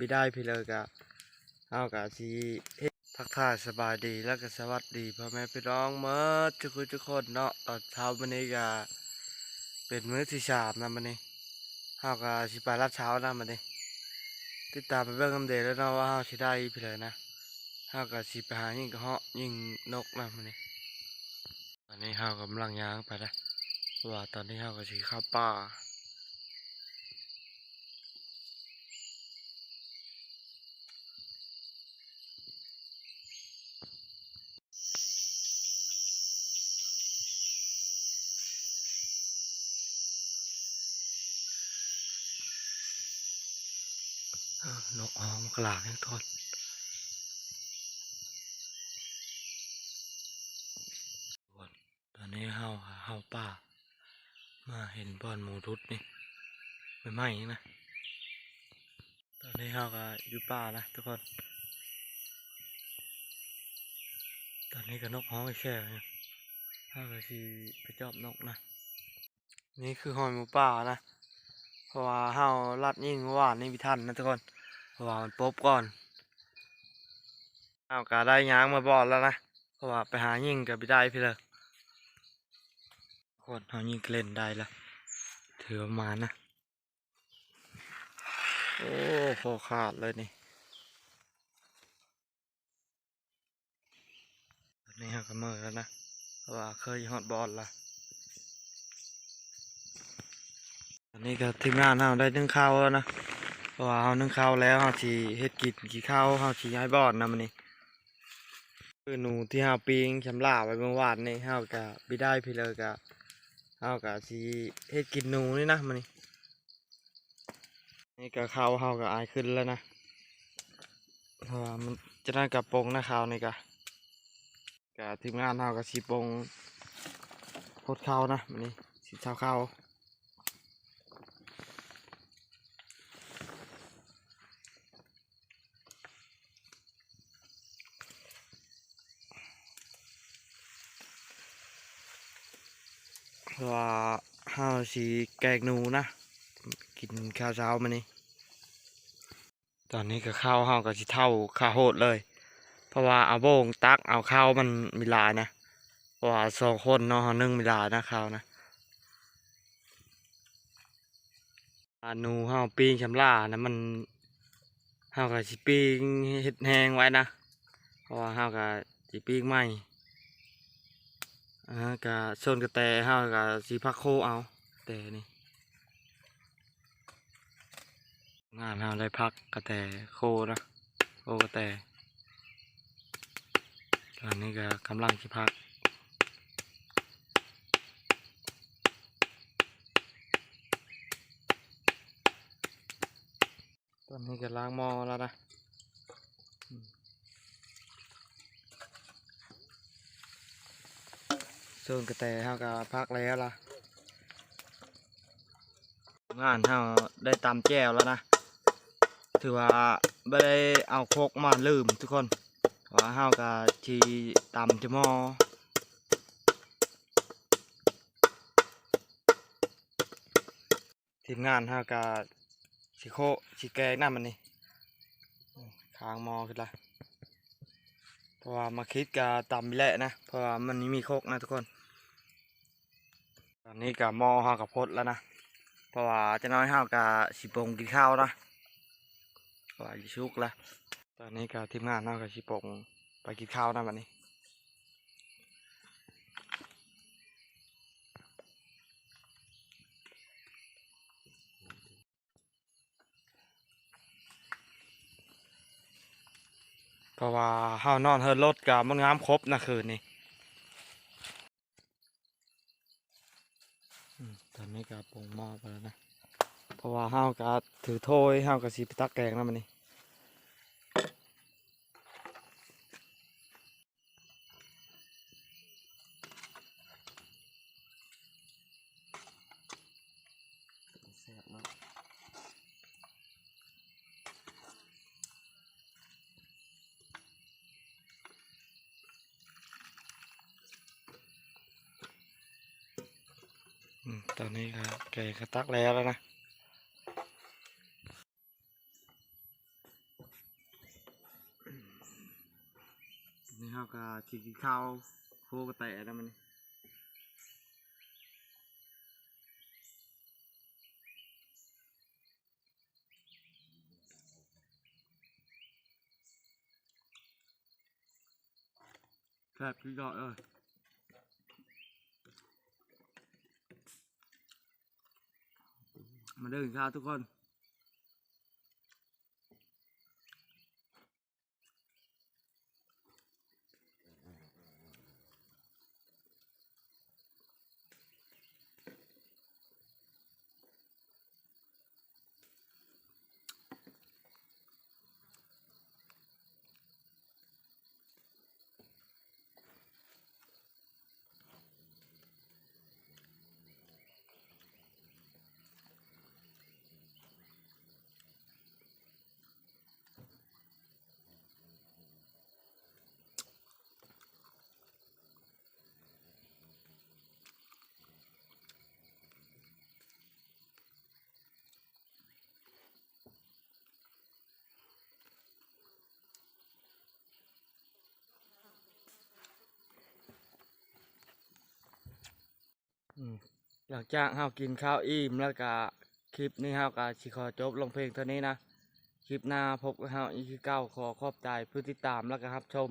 บิได้พี่เลยกะเฮากะสิเฮ็ดทักทายสบายดีแล้วก็สวัสดีพ่อแม่พี่น้องเมื่อทุกคนทุกคนเนาะตอนเช้าวันนี้กะเป็นมื้อที่สามนะวันนี้เฮากะสิไปรับเช้านะวันนี้ติดตามไปเบิ่งคำเดแล้วเนาะว่าเฮาสิได้พี่เลยนะเฮากะสิไปหายิงกระเหาะยิงนกนะวันนี้ตอนนี้เฮากำลังย่างไปนะว่าตอนนี้เฮากะสิเข้าป่า นกออกมกลางให้ทอดตอนนี้เฮาเฮาป่า มาเห็นบอนหมูทุดนี่ไม่ไหม้นะ ตอนนี้เฮาก็อยู่ป่านะทุกคน ตอนนี้ก็นกฮ้องไอแค่เนี่ยเฮาก็สิไปจอบนกนะ นี่คือหอยหมูป่านะ เพราะว่าเฮาลัดยิงเมื่านนี่พี่ท่านนะทุกคน เพราะว่ามันปบก่อนเฮาก็ได้ย้างมาบอดแล้วนะ เพราะว่าไปหายิงกับพี่ได้พี่เลยคนเฮายิงเล่นได้ละถือมานะ โอ้โคขาดเลยนี่นนี้เฮาก็เมื่อแล้วนะ เพราะว่าเคยฮอดบอลละ อั นนี้ก็ทีมงานเราได้นึ่งข้าวแล้วนะเพราะว่าเรานึ่งข้าวแล้วเราสิเฮ็ดกินกี่ข้าวเราสิย้ายบอดนะมันนี่คือหนูที่เราปิ้งชำลาไว้เมื่อวานนี่เราก็บิได้พี่เลยก็เราก็สิเฮ็ดกินหนูนี่นะมันนี่นี่ก็ข้าวเราก็อายขึ้นแล้วนะเพราะว่ามันจะได้กระโปงนะข้าวนี่ก็ก็ทีมงานเราก็สิปงโคตรข้าวนะมันนี่สิเช้าข้าว เพราะ ว่าห้าวสีแกงนูนะ กินข้าวเช้ามานี่ตอนนี้ก็ข้าวห้าวก็สิเท่าข้าวโหดเลย เพราะว่าเอาโบงตักเอาข้าวมันมีลายนะว่าสองคนเนาะนึ่งมีลายนะข้าวนะอานูห้าวปิ้งชำล่านะมันห้าวก็สิปิ้งเห็ดแห้งไว้นะเพราะว่าห้าวก็สิปิ้งใหม่ อ่ากะชนกระแตเฮากะสีพักโคเอา แต่นี่งานเฮาได้พักกระแตโคนะโคกระแตตอนนี้ก็กำลังสิพักตอนนี้ก็ล้างหม้อแล้วนะ ส่วนกระแตเฮาก็พักแล้วล่ะ งานเฮาได้ตำแก้วแล้วนะ ถือว่าไม่ได้เอาโคกมาลืมทุกคนเพราว่าเฮาก็ทีตำจะหมอทีมงานเฮาก็สิโคสิแกงน้ำมันนี่คางมอขึ้นละเพราะว่ามาคิดกะตำไปแหละนะ เพราะว่ามันนี้มีโคกนะทุกคน อนนี้กับมอห้ากับพดแล้วนะเพราะว่าจะน้อยห้ากับสิปงกินข้าวนะเพราะว่าอยู่ชุกแล้วตอนนี้กับทีมงานห้ากับสิปงไปกินข้าวนะวันนี้เพราะว่าห้านอนเฮิร์รถกับมันงามครบนะคืนนี้ อืมตอนนี้ก็ปรุงหม้อไปแล้วนะ เพราะว่าห้าวก็ถือถ้วยห้าวก็สีไปตักแกงแล้วมันนี่ ตอนนี้ครับไก่ก็ตักแล้วแล้วนะนี่เขาก็กินข้าวโคกระแตแล้วมันแซ่บกี่ยอดเลย มาเดินข้าวทุกคน หลังจากเฮากินข้าวอิ่มแล้วก็คลิปนี้เฮาก็สิขอจบลงเพลงเท่านี้นะ คลิปหน้าพบกับเฮาอีกคือเก้าขอขอบใจผู้ติดตามแล้วก็รับชม